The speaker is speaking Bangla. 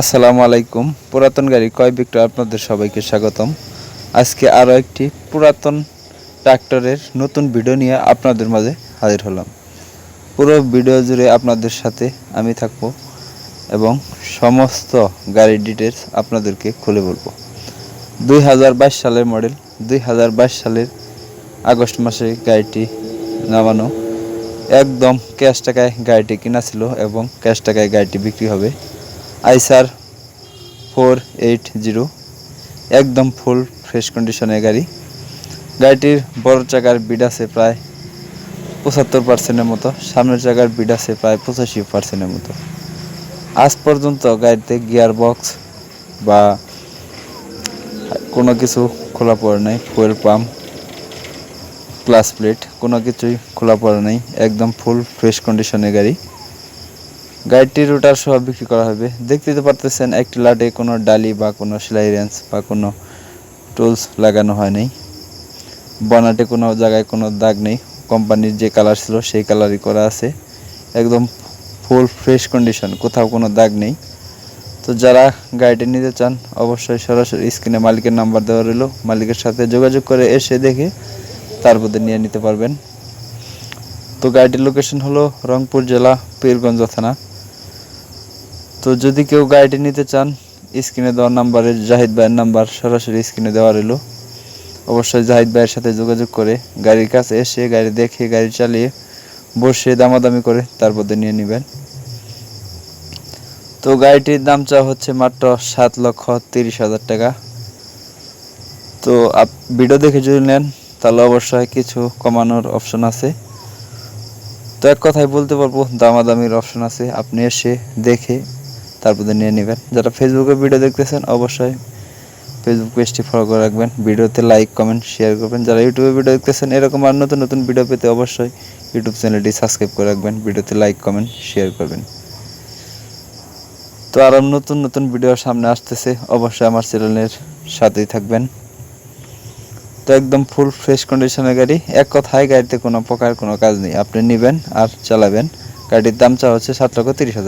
আসসালামু আলাইকুম। পুরাতন গাড়ি কয় বিক্রয়? আপনাদের সবাইকে স্বাগতম। আজকে আরও একটি পুরাতন ট্রাক্টরের নতুন ভিডিও নিয়ে আপনাদের মাঝে হাজির হলাম। পুরো ভিডিও জুড়ে আপনাদের সাথে আমি থাকব এবং সমস্ত গাড়ির ডিটেলস আপনাদেরকে খুলে বলব। দুই হাজার বাইশ সালের মডেল দুই হাজার বাইশ সালের আগস্ট মাসে গাড়িটি নামানো। একদম ক্যাশ টাকায় গাড়িটি কিনা ছিল এবং ক্যাশ টাকায় গাড়িটি বিক্রি হবে। আইসার ফোর এইট জিরো, একদম ফুল ফ্রেশ কন্ডিশনের গাড়ি। গাড়িটির বড় চাকার বিড আছে প্রায় পঁচাত্তর পার্সেন্টের মতো, সামনের চাকার বিড আছে প্রায় পঁচাশি পার্সেন্টের মতো। আজ পর্যন্ত গাড়িতে গিয়ার বক্স বা কোনো কিছু খোলা পড়ে নাই, ফুয়েল পাম্প ক্লাস প্লেট, কোনো কিছুই খোলা পড়ে নাই, একদম ফুল ফ্রেশ কন্ডিশনের গাড়ি। গাড়িটি রোটার সহ বিক্রি করা হবে। দেখতে তো পারতেছেন, একটি লাটে কোনো ডালি বা কোনো সেলাই রেঞ্জ বা কোনো টুলস লাগানো হয় নাই। বনাটে কোনো জায়গায় কোনো দাগ নেই। কোম্পানির যে কালার ছিল, সেই কালারই করা আছে। একদম ফুল ফ্রেশ কন্ডিশন কোথাও কোনো দাগ নেই। তো যারা গাড়িটি নিতে চান, অবশ্যই সরাসরি স্ক্রিনে মালিকের নাম্বার দেওয়া রইল। মালিকের সাথে যোগাযোগ করে এসে দেখে তারপরে নিয়ে নিতে পারবেন। তো গাড়িটির লোকেশন হলো রংপুর জেলা, পীরগঞ্জ থানা। তো যদি কেউ গাড়িটি নিতে চান, স্ক্রিনে দেওয়ার নাম্বারে জাহিদ ভাইয়ের নাম্বার সরাসরি স্ক্রিনে দেওয়া রইল। অবশ্যই জাহিদ ভাইয়ের সাথে যোগাযোগ করে গাড়ির কাছে এসে গাড়ি দেখে, গাড়ি চালিয়ে বসে দামাদামি করে তারপরে নিয়ে নেবেন। তো গাড়িটির দাম চাওয়া হচ্ছে মাত্র সাত লক্ষ তিরিশ হাজার টাকা। তো আপ, ভিডিও দেখে যদি নেন, তাহলে অবশ্যই কিছু কমানোর অপশন আছে। তো এক কথায় বলতে পারব, দামাদামির অপশন আছে। আপনি এসে দেখে তারপরে নিয়ে নেবেন। যারা ফেসবুকে ভিডিও দেখতেছেন, অবশ্যই ফেসবুক পেজটি ফলো করে রাখবেন। ভিডিওতে লাইক কমেন্ট শেয়ার করবেন। যারা ইউটিউবে ভিডিও দেখতেছেন, এরকম আর নতুন নতুন ভিডিও পেতে অবশ্যই ইউটিউব চ্যানেলটি সাবস্ক্রাইব করে রাখবেন। ভিডিওতে লাইক কমেন্ট শেয়ার করবেন। তো আরও নতুন নতুন ভিডিও সামনে আসতেছে, অবশ্যই আমার চ্যানেলের সাথেই থাকবেন। তো একদম ফুল ফ্রেশ কন্ডিশনের গাড়ি। এক কথায় গাড়িতে কোনো প্রকার কোনো কাজ নেই। আপনি নেবেন আর চালাবেন। গাড়ির দাম চা হচ্ছে সাত লক্ষ তিরিশ হাজার।